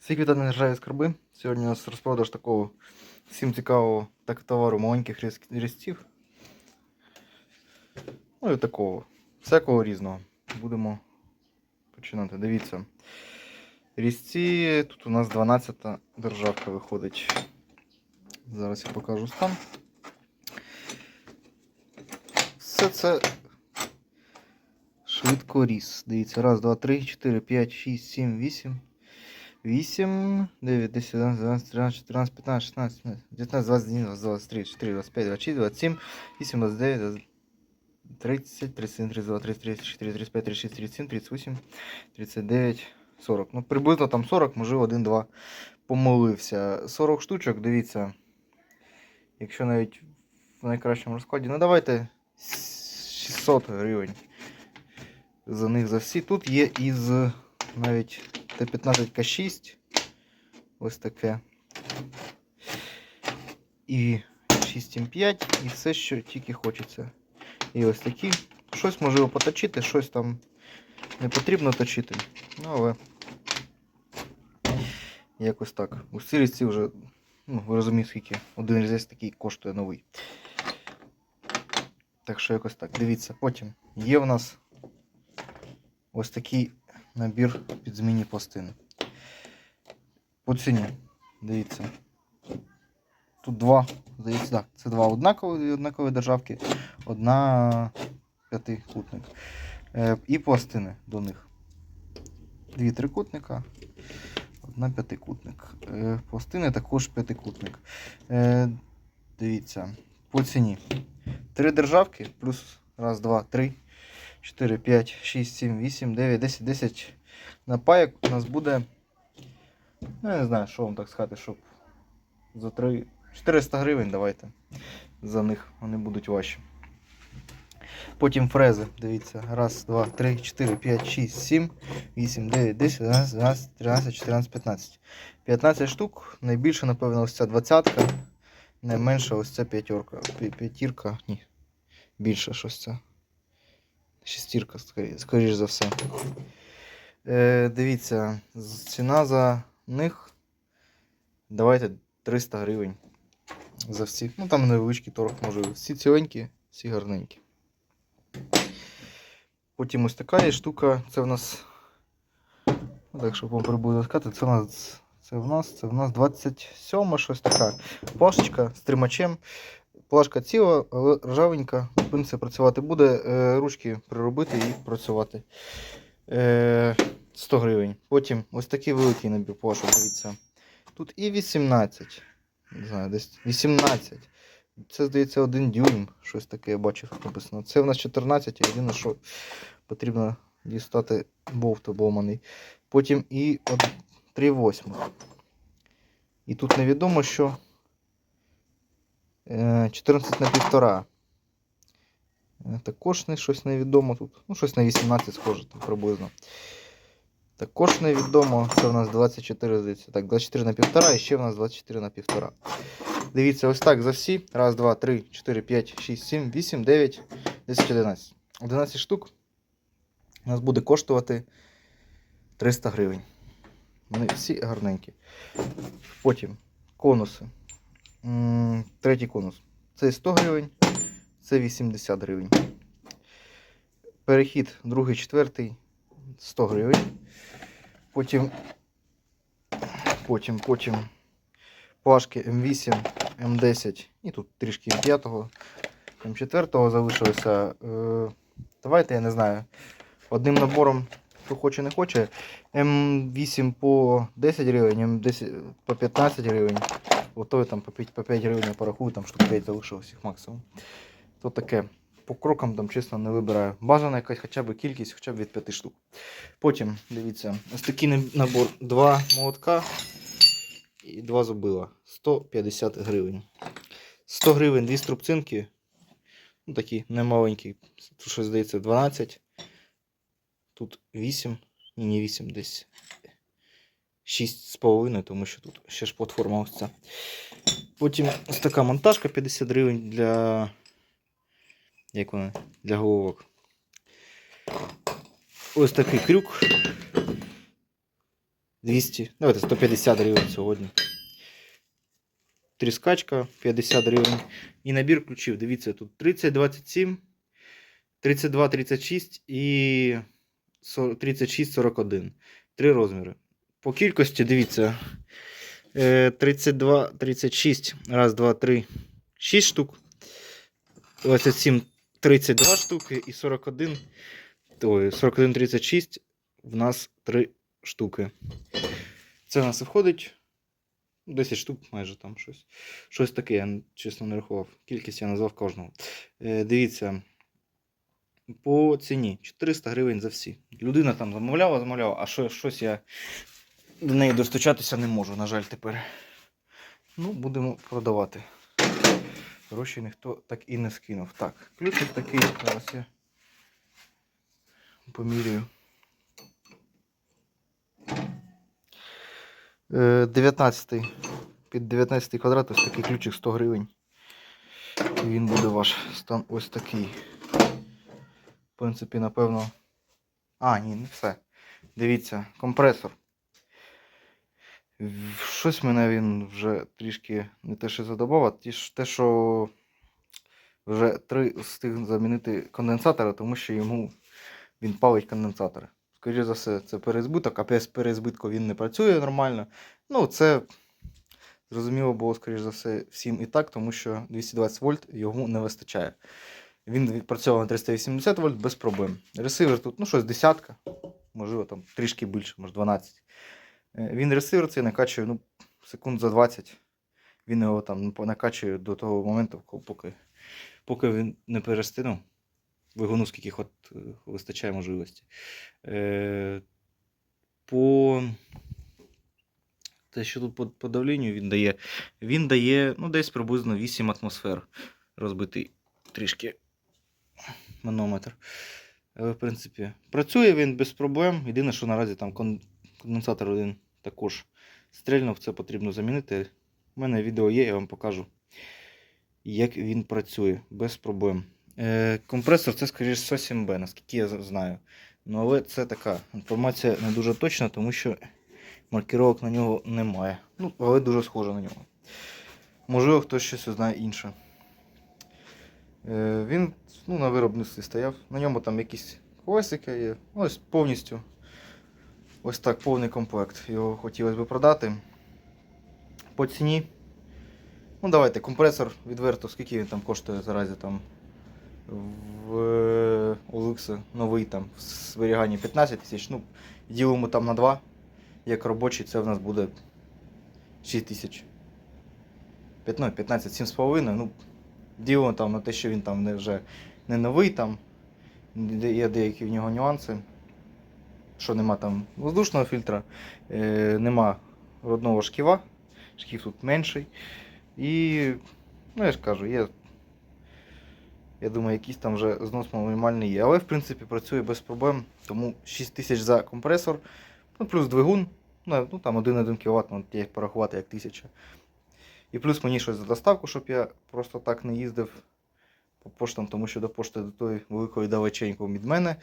Всіх вітаю на державі скарби. Сьогодні у нас розпродаж такого всім цікавого так товару маленьких різ- різців. Ну і такого. Всякого різного. Будемо починати. Дивіться. Різці, тут у нас 12 державка виходить. Зараз я покажу стан. Все це швидко ріс. Дивіться, раз, два, три, чотири, п'ять, шість, сім, вісім. 8, 9, 10, 11, 12, 13, 14, 15, 16, 17, 19, 21, 22, 23, 24, 25, 26, 27, 8, 29, 30, 31, 32, 33, 34, 35, 36, 37, 38, 39, 40. Ну, приблизно там 40, можливо, 1-2 помилився. 40 штучок, дивіться. Якщо навіть в найкращому розкладі, ну давайте 600 гривень за них за всі. Тут є із навіть Т-15К6. Ось таке. І 6,5, і все, що тільки хочеться. І ось такі. Щось можливо поточити, щось там не потрібно точити. Ну, але якось так. У сирісці вже, ну, ви розумієте, скільки один різець такий коштує новий. Так що якось так. Дивіться, потім є в нас ось такий набір під змінні пластини. По ціні, дивіться. Тут два, здається, так, це два однакові, однакові державки, одна п'ятикутник. Е, і пластини до них. Дві трикутника, одна п'ятикутник. Е, пластини також п'ятикутник. Е, дивіться, по ціні. Три державки, плюс раз, два, три. 4, 5, 6, 7, 8, 9, 10, 10 напаяк у нас буде. Ну, я не знаю, що вам так сказати, щоб за 3. 400 гривень давайте. За них вони будуть ваші. Потім фрези, дивіться. Раз, два, три, 4, 5, 6, 7, 8, 9, 10, 11, 12, 13, 14, 15. 15 штук. Найбільше, напевно, ось ця двадцятка. Найменша ось ця п'ятерка. П'я- П'ятірка. Ні. Більше щось це. Шестірка, скоріш за все. Е, дивіться, ціна за них. Давайте 300 гривень за всіх. Ну там невеличкий торг може. Всі ціленькі, всі гарненькі. Потім ось така є штука. Це в нас. Ну, так, щоб вам приблизно сказати, це в нас. Це в нас, це в нас 27 щось така. Плашечка з тримачем. Плашка ціла, але ржавенька. В принципі, працювати буде. Е, ручки приробити і працювати. Е, 100 гривень. Потім ось такий великий набір плашок, дивіться. Тут і 18. Не знаю, десь 18. Це, здається, один дюйм. Щось таке я бачив написано. Це в нас 14, єдине, що потрібно дістати болт обломаний. Потім і от 3 восьмих. І тут невідомо, що е, 14 на 1,5. Е, Також не щось невідомо тут. Ну, щось на 18 схоже там приблизно. Також невідомо. Це у нас 24, здається. Так, 24 на 1,5 і ще в нас 24 на 1,5. Дивіться, ось так за всі. Раз, два, три, 4, 5, 6, 7, 8, 9, 10, 11. 11 штук у нас буде коштувати 300 гривень. Вони всі гарненькі. Потім конуси. Третій конус. Це 100 гривень, це 80 гривень. Перехід другий, четвертий 100 гривень. Потім, потім, потім плашки М8, М10 і тут трішки М5, М4 залишилося. Е, давайте, я не знаю, одним набором, хто хоче, не хоче. М8 по 10 гривень, М10 по 15 гривень. Готові там по 5, по 5 гривень порахую, там штук 5 залишилось їх максимум. То таке. По крокам там чесно не вибираю. Бажана якась хоча б кількість, хоча б від 5 штук. Потім, дивіться, ось такий наб- набор. Два молотка і два зубила. 150 гривень. 100 гривень, дві струбцинки. Ну, такі немаленькі. Тут щось здається 12. Тут 8. Ні, не 8, десь 6,5, тому що тут ще ж платформа ось ця. Потім ось така монтажка 50 гривень для. Як вона? Для головок. Ось такий крюк. 200, давайте 150 гривень сьогодні. Тріскачка 50 гривень. І набір ключів. Дивіться, тут 30, 27, 32, 36 і 36, 41. Три розміри. По кількості, дивіться. е, 32, 36. Раз, два, три, 6 штук. 27, 32 штуки і 41. Ой, 41, 36. В нас 3 штуки. Це в нас і входить 10 штук, майже там щось. Щось таке, я чесно не рахував. Кількість я назвав кожного. Е, дивіться. По ціні 400 гривень за всі. Людина там замовляла, замовляла, а що, щось я до неї достучатися не можу, на жаль, тепер. Ну, будемо продавати. Гроші ніхто так і не скинув. Так, ключик такий, зараз я поміряю. Е, 19 під 19 квадрат ось такий ключик 100 гривень. І він буде ваш стан ось такий. В принципі, напевно. А, ні, не все. Дивіться, компресор. Щось мене він вже трішки не те, що задобав, а те, що вже три встиг замінити конденсатора, тому що йому він палить конденсатори. Скоріше за все, це перезбиток, а без перезбитку він не працює нормально. Ну, це зрозуміло було, скоріш за все, всім і так, тому що 220 вольт йому не вистачає. Він відпрацьовував на 380 вольт без проблем. Ресивер тут, ну, щось десятка, можливо, там трішки більше, може 12. Е, Він ресивер цей накачує ну, секунд за 20. Він його там накачує до того моменту, поки, поки він не перестинув. Вигону, скільки ход е, вистачає можливості. Е, по те, що тут по, по давленню він дає, він дає ну, десь приблизно 8 атмосфер. Розбитий трішки манометр. Але, в принципі, працює він без проблем. Єдине, що наразі там конденсатор один також стрельнув, це потрібно замінити. У мене відео є, я вам покажу, як він працює без проблем. Е, компресор це, скоріш, 107B, наскільки я знаю. Ну, але це така інформація не дуже точна, тому що маркировок на нього немає. Ну, але дуже схоже на нього. Можливо, хтось щось знає інше. Е, він ну, на виробництві стояв. На ньому там якісь колесики є. Ось повністю. Ось так повний комплект. Його хотілося б продати. По ціні. Ну, давайте, компресор відверто, скільки він там коштує заразі там в е, новий там в зберіганні 15 тисяч. Ну, ділимо там на 2. Як робочий, це в нас буде 6 тисяч. 15, 15, 7,5. Ну, ділимо там на те, що він там не вже не новий там. Є деякі в нього нюанси. Що нема там воздушного фільтра, е, нема родного шківа. Шків тут менший. І, ну я ж кажу, є. Я думаю, якийсь там вже знос мінімальний є. Але в принципі працює без проблем. Тому 6 тисяч за компресор. Ну, плюс двигун. Ну, ну там 1,1 кВт, ну, я їх порахувати як 1000. І плюс мені щось за доставку, щоб я просто так не їздив по поштам, тому що до пошти до тої великої далеченько від мене.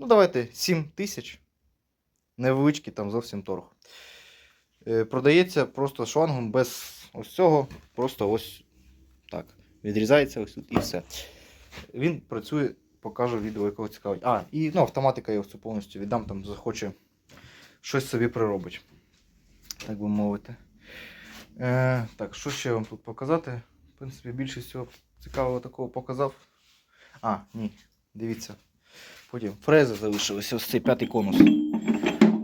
Ну, давайте 7 тисяч. Невеличкий там зовсім торг. Е, продається просто шлангом без ось цього. Просто ось так. Відрізається ось тут і все. Він працює, покажу відео, якого цікавить. А, і ну, автоматика я ось цю повністю віддам, там захоче щось собі приробить. Так би мовити. Е, так, що ще вам тут показати? В принципі, більшість всього цікавого такого показав. А, ні, дивіться. Потім фрези залишилися, ось цей п'ятий конус.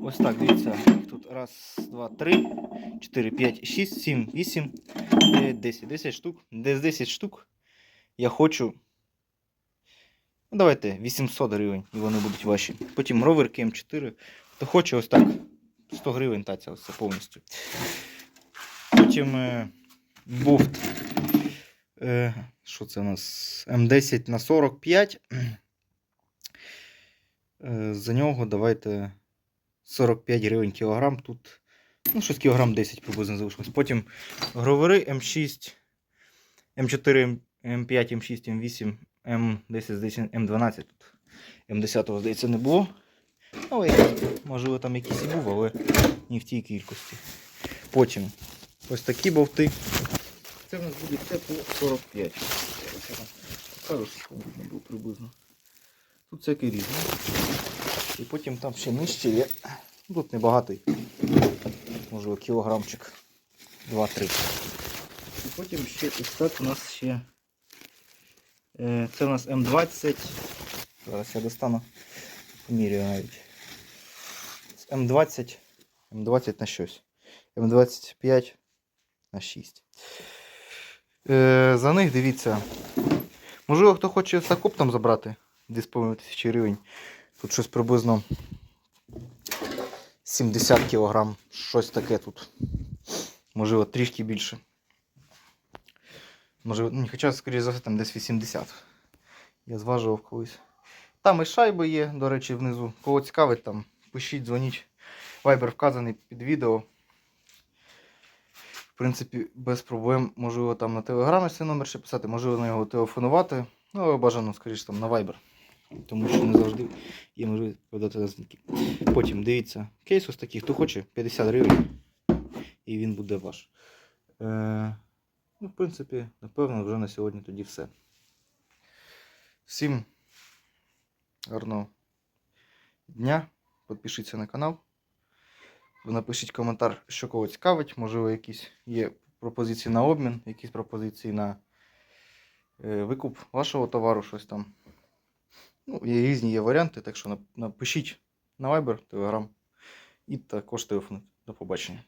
Ось так, дивіться. Тут раз, два, три, чотири, п'ять, шість, сім, вісім, дев'ять, десять. Десять штук. Десь 10 штук. Я хочу. Ну, давайте 800 гривень, і вони будуть ваші. Потім ровер КМ4. Хто хоче ось так. 100 гривень таця ось це повністю. Потім е, буфт. Е, що це у нас? М10 на 45. Е, за нього давайте 45 гривень кілограм. Тут ну, щось кілограм 10 приблизно залишилось. Потім гровери М6, М4, М5, М6, М8, М10, здається, М12. Тут М10, здається, не було. Але, можливо, там якийсь і був, але ні в тій кількості. Потім ось такі болти. Це в нас буде все по 45. Ось я вам покажу, видно приблизно. Тут всякий різний. І потім там ще нижче є. Тут небагатий. Можливо, кілограмчик 2-3. І потім ще ось так у нас ще. е, Це у нас М20. Зараз я достану. Поміряю навіть. М20. М20 на щось. М25 на 6. Е, за них дивіться. Можливо, хто хоче закуп там забрати 2,5 тисячі гривень. Тут щось приблизно 70 кг. Щось таке тут. Можливо, трішки більше. Можливо, хоча, скоріше за все, там десь 80. Я зважував колись. Там і шайби є, до речі, внизу. Кого цікавить, там пишіть, дзвоніть. Вайбер вказаний під відео. В принципі, без проблем. Можливо, там на телеграмі свій номер ще писати, можливо, на його телефонувати. Ну, але бажано, скоріше, там на Viber. Тому що не завжди є можливість подати на дзвінки. Потім дивіться, кейс ось такий, хто хоче, 50 гривень. І він буде ваш. Е, ну, в принципі, напевно, вже на сьогодні тоді все. Всім гарного дня. Підпишіться на канал. Напишіть коментар, що кого цікавить. Можливо, якісь є пропозиції на обмін, якісь пропозиції на е, викуп вашого товару, щось там. Ну, є різні є варіанти, так що нап- напишіть на Viber, Telegram і також телефон. До побачення.